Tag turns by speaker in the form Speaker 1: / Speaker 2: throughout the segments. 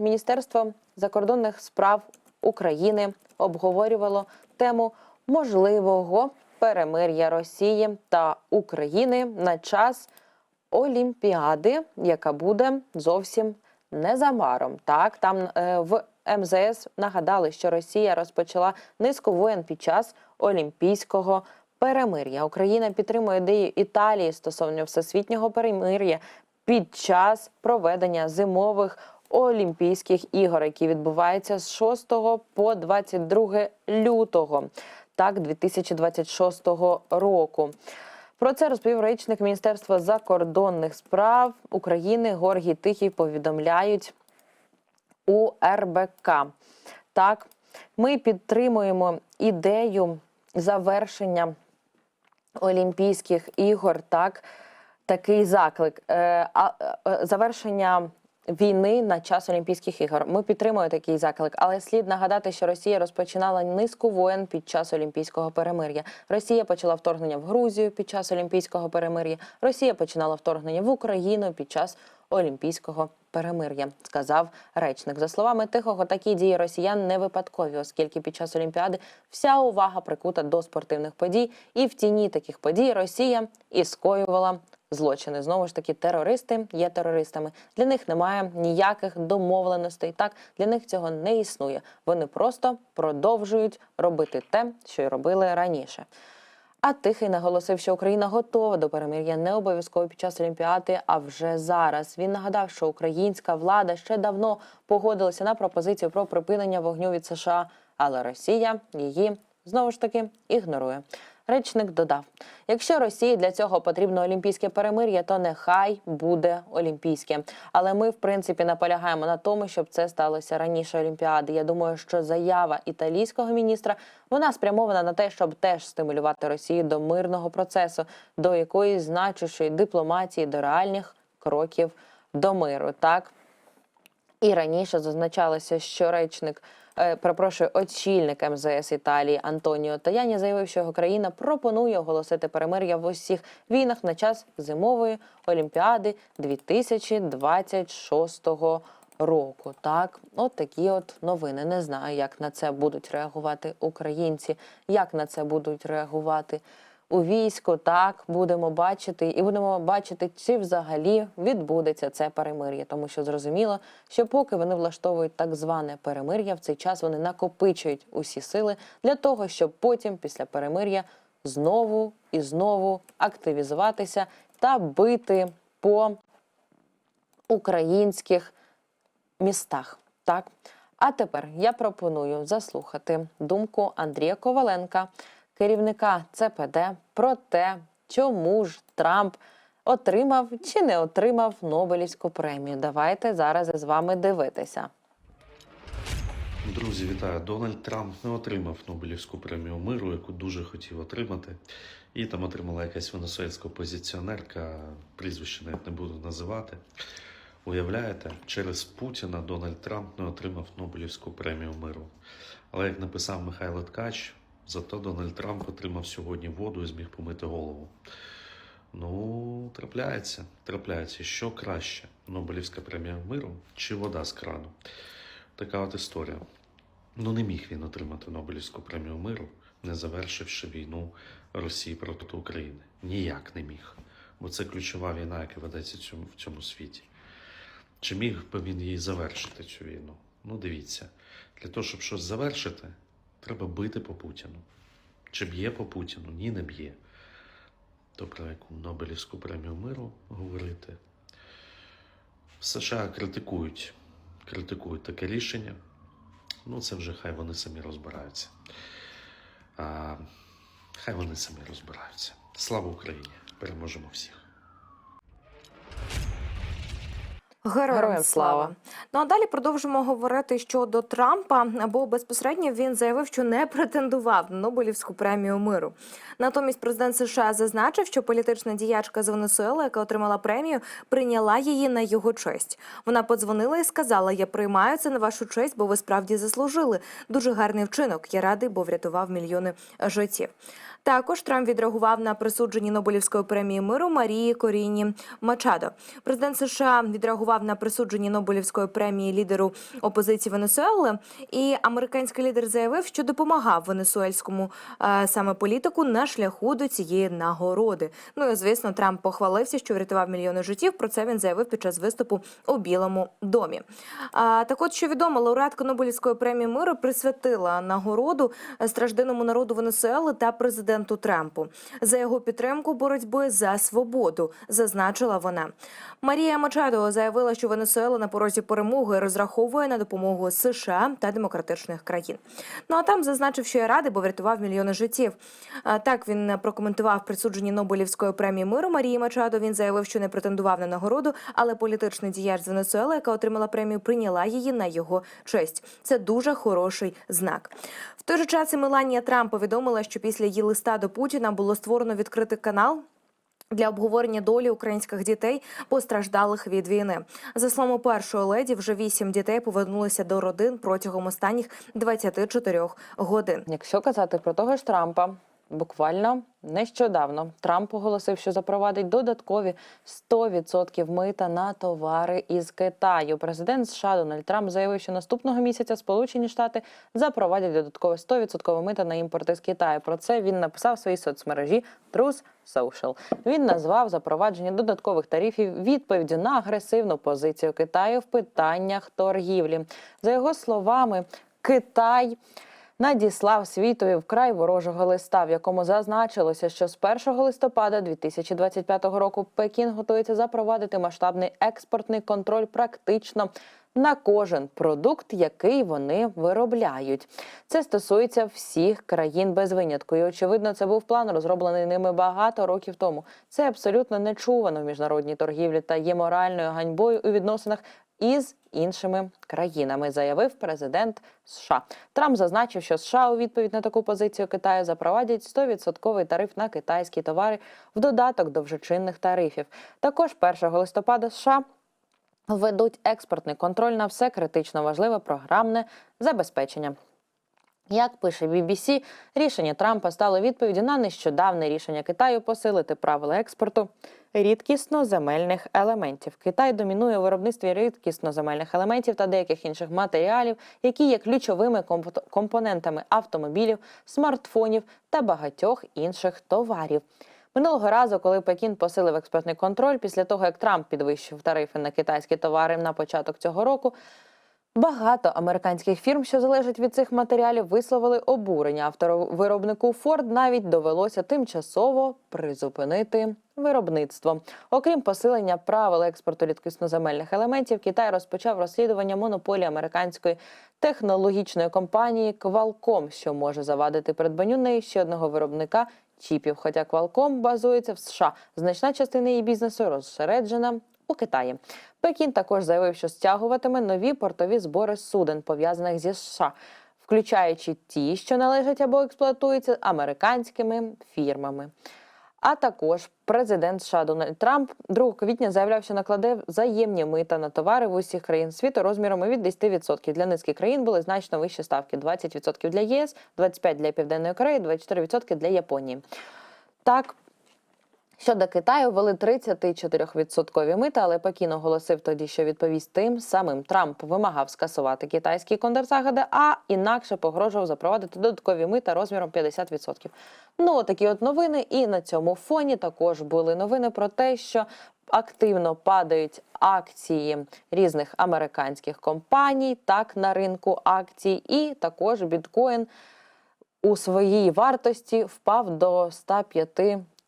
Speaker 1: Міністерство закордонних справ України обговорювало тему можливого перемир'я Росії та України на час Олімпіади, яка буде зовсім незабаром. Так, там е, в МЗС нагадали, що Росія розпочала низку воєн під час Олімпійського перемир'я. Україна підтримує ідею Італії стосовно всесвітнього перемир'я під час проведення зимових Олімпійських ігор, які відбуваються з 6 по 22 лютого, так 2026 року. Про це розповів речник Міністерства закордонних справ України Горгій Тихий. Повідомляють у РБК. Так, ми підтримуємо ідею завершення Олімпійських ігор. Так, такий заклик. Е, а, е, завершення. Війни на час Олімпійських ігор ми підтримуємо такий заклик, але слід нагадати, що Росія розпочинала низку воєн під час Олімпійського перемир'я. Росія почала вторгнення в Грузію під час Олімпійського перемир'я. Росія починала вторгнення в Україну під час Олімпійського перемир'я, сказав речник. За словами Тихого, такі дії росіян не випадкові, оскільки під час Олімпіади вся увага прикута до спортивних подій, і в тіні таких подій Росія і скоювала злочини. Знову ж таки, терористи є терористами. Для них немає ніяких домовленостей. Так для них цього не існує. Вони просто продовжують робити те, що й робили раніше. А Тихий наголосив, що Україна готова до перемир'я не обов'язково під час Олімпіади, а вже зараз. Він нагадав, що українська влада ще давно погодилася на пропозицію про припинення вогню від США, але Росія її знову ж таки ігнорує. Речник додав: якщо Росії для цього потрібно олімпійське перемир'я, то нехай буде олімпійське. Але ми, в принципі, наполягаємо на тому, щоб це сталося раніше Олімпіади. Я думаю, що заява італійського міністра вона спрямована на те, щоб теж стимулювати Росію до мирного процесу, до якоїсь значущої дипломатії, до реальних кроків до миру. Так і раніше зазначалося, що речник, перепрошую, очільник МЗС Італії Антоніо Таяні заявив, що його країна пропонує оголосити перемир'я в усіх війнах на час зимової олімпіади 2026 року. Так, от такі от новини. Не знаю, як на це будуть реагувати українці, як на це будуть реагувати у війську. Так будемо бачити, і будемо бачити, чи взагалі відбудеться це перемир'я, тому що зрозуміло, що поки вони влаштовують так зване перемир'я, в цей час вони накопичують усі сили для того, щоб потім, після перемир'я, знову і знову активізуватися та бити по українських містах. Так. А тепер я пропоную заслухати думку Андрія Коваленка, керівника ЦПД, про те, чому ж Трамп отримав чи не отримав Нобелівську премію. Давайте зараз з вами дивитися.
Speaker 2: Друзі, вітаю! Дональд Трамп не отримав Нобелівську премію миру, яку дуже хотів отримати. І там отримала якась венесуельська опозиціонерка, прізвище навіть не буду називати. Уявляєте, через Путіна Дональд Трамп не отримав Нобелівську премію миру. Але як написав Михайло Ткач, зато Дональд Трамп отримав сьогодні воду і зміг помити голову. Ну, трапляється, трапляється. Що краще: Нобелівська премія миру чи вода з крану? Така от історія. Ну, не міг він отримати Нобелівську премію миру, не завершивши війну Росії проти України. Ніяк не міг. Бо це ключова війна, яка ведеться в цьому, світі. Чи міг би він її завершити, цю війну? Ну, дивіться, для того, щоб щось завершити, треба бити по Путіну. Чи б'є по Путіну? Ні, не б'є. То про яку Нобелівську премію миру говорити. В США критикують, критикують таке рішення. Ну, це вже хай вони самі розбираються. А, хай вони самі розбираються. Слава Україні! Переможемо всіх!
Speaker 3: Героям,
Speaker 1: Героям
Speaker 3: слава. Ну а далі продовжимо говорити щодо Трампа, бо безпосередньо він заявив, що не претендував на Нобелівську премію миру. Натомість президент США зазначив, що політична діячка з Венесуели, яка отримала премію, прийняла її на його честь. Вона подзвонила і сказала: Я приймаю це на вашу честь, бо ви справді заслужили. Дуже гарний вчинок. Я радий, бо врятував мільйони життів. Також Трамп відреагував на присудженні Нобелівської премії миру Марії Коріні Мачадо. Президент США відреагував на присудженні Нобелівської премії лідеру опозиції Венесуели, і американський лідер заявив, що допомагав венесуельському е, саме політику на шляху до цієї нагороди. Ну і звісно, Трамп похвалився, що врятував мільйони життів. Про це він заявив під час виступу у Білому домі. А, так, от що відомо, лауреатка Нобелівської премії миру присвятила нагороду стражденному народу Венесуели та президенту Трампу за його підтримку боротьби за свободу, зазначила вона. Марія Мачадо заявила, що Венесуела на порозі перемоги розраховує на допомогу США та демократичних країн. Ну а там зазначив, що я радий, бо врятував мільйони життів. А, так він прокоментував присуджені Нобелівської премії миру Марії Мачадо. Він заявив, що не претендував на нагороду, але політичний діяч з Венесуели, яка отримала премію, прийняла її на його честь. Це дуже хороший знак. В той же час і Меланія Трамп повідомила, що після її листа до Путіна було створено відкритий канал. Для обговорення долі українських дітей, постраждалих від війни, за словами першої леді, вже вісім дітей повернулися до родин протягом останніх 24 годин.
Speaker 1: Якщо казати про того ж Трампа, буквально нещодавно Трамп оголосив, що запровадить додаткові 100% мита на товари із Китаю. Президент США Дональд Трамп заявив, що наступного місяця Сполучені Штати запровадять додаткове 100% мита на імпорти з Китаю. Про це він написав в своїй соцмережі Truth Social. Він назвав запровадження додаткових тарифів відповіддю на агресивну позицію Китаю в питаннях торгівлі. За його словами, Китай надіслав світові вкрай ворожого листа, в якому зазначилося, що з 1 листопада 2025 року Пекін готується запровадити масштабний експортний контроль практично. На кожен продукт, який вони виробляють, це стосується всіх країн без винятку. І очевидно, це був план, розроблений ними багато років тому. Це абсолютно нечувано в міжнародній торгівлі та є моральною ганьбою у відносинах із іншими країнами, заявив президент США. Трамп зазначив, що США у відповідь на таку позицію Китаю запровадять 100% тариф на китайські товари в додаток до вже чинних тарифів. Також 1 листопада США введуть експортний контроль на все критично важливе програмне забезпечення. Як пише BBC, рішення Трампа стало відповіддю на нещодавне рішення Китаю посилити правила експорту рідкісно-земельних елементів. Китай домінує у виробництві рідкісно-земельних елементів та деяких інших матеріалів, які є ключовими компо- компонентами автомобілів, смартфонів та багатьох інших товарів. Минулого разу, коли Пекін посилив експортний контроль, після того як Трамп підвищив тарифи на китайські товари на початок цього року, Багато американських фірм, що залежать від цих матеріалів, висловили обурення. Авторовиробнику Ford навіть довелося тимчасово призупинити виробництво. Окрім посилення правил експорту рідкісноземельних елементів, Китай розпочав розслідування монополії американської технологічної компанії Qualcomm, що може завадити придбанню неї ще одного виробника чіпів. Хоча Qualcomm базується в США, значна частина її бізнесу розсереджена у Китаї. Пекін також заявив, що стягуватиме нові портові збори суден, пов'язаних зі США, включаючи ті, що належать або експлуатуються американськими фірмами. А також президент США Дональд Трамп 2 квітня заявляв, що накладе взаємні мита на товари в усіх країн світу розмірами від 10%. Для низки країн були значно вищі ставки: 20% для ЄС, 25% для Південної Кореї, 24% для Японії. Так, Щодо Китаю ввели 34% мита, але Пекін оголосив тоді, що відповість тим самим Трамп вимагав скасувати китайські контрзаходи, а інакше погрожував запровадити додаткові мита розміром 50%. Ну такі от новини. І на цьому фоні також були новини про те, що активно падають акції різних американських компаній, так на ринку акцій, і також біткоін у своїй вартості впав до 105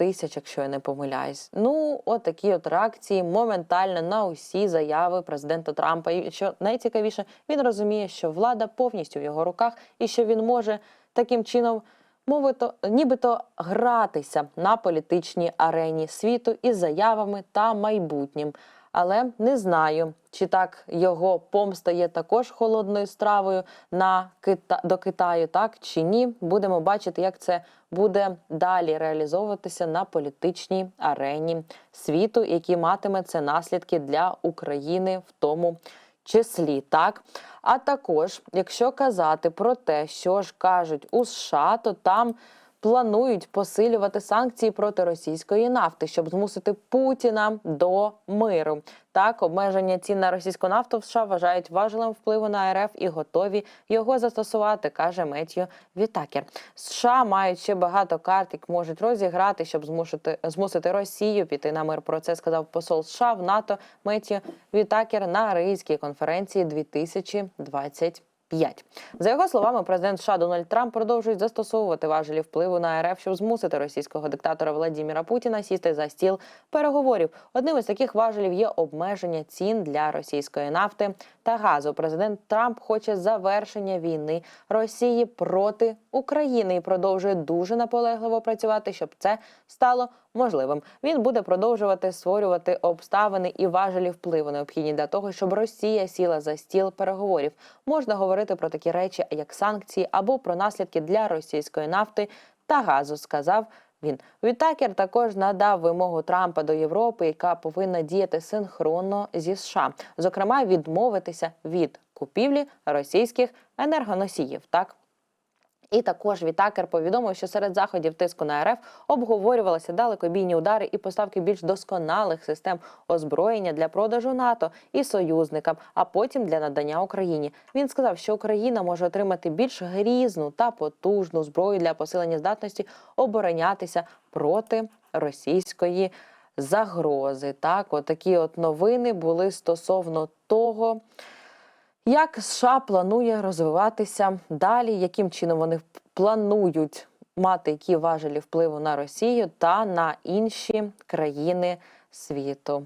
Speaker 1: тисяч, якщо я не помиляюсь. Ну, от такі от реакції моментально на усі заяви президента Трампа. І що найцікавіше, він розуміє, що влада повністю в його руках, і що він може таким чином. Мовито, нібито гратися на політичній арені світу із заявами та майбутнім. Але не знаю, чи так його помста є також холодною стравою на Кита... до Китаю, так чи ні. Будемо бачити, як це буде далі реалізовуватися на політичній арені світу, які матиме це наслідки для України в тому числі. Так, а також, якщо казати про те, що ж кажуть у США, то там планують посилювати санкції проти російської нафти, щоб змусити Путіна до миру. Так, обмеження цін на російську нафту в США вважають важливим впливу на РФ і готові його застосувати, каже Меттью Вітакер. США мають ще багато карт, які можуть розіграти, щоб змусити, змусити Росію піти на мир. Про це сказав посол США в НАТО Меттью Вітакер на Ризькій конференції 2025. За його словами, президент США Дональд Трамп продовжує застосовувати важелі впливу на РФ, щоб змусити російського диктатора Владіміра Путіна сісти за стіл переговорів. Одним із таких важелів є обмеження цін для російської нафти та газу. Президент Трамп хоче завершення війни Росії проти України і продовжує дуже наполегливо працювати, щоб це стало можливим. Він буде продовжувати створювати обставини і важелі впливу, необхідні для того, щоб Росія сіла за стіл переговорів. Можна говорити про такі речі, як санкції або про наслідки для російської нафти та газу, сказав. Він Вітакер також надав вимогу Трампа до Європи, яка повинна діяти синхронно зі США, зокрема відмовитися від купівлі російських енергоносіїв. Так і також Вітакер повідомив, що серед заходів тиску на РФ обговорювалися далекобійні удари і поставки більш досконалих систем озброєння для продажу НАТО і союзникам, а потім для надання Україні. Він сказав, що Україна може отримати більш грізну та потужну зброю для посилення здатності оборонятися проти російської загрози. Так, от такі от новини були стосовно того. Як США планує розвиватися далі? Яким чином вони планують мати які важелі впливу на Росію та на інші країни світу?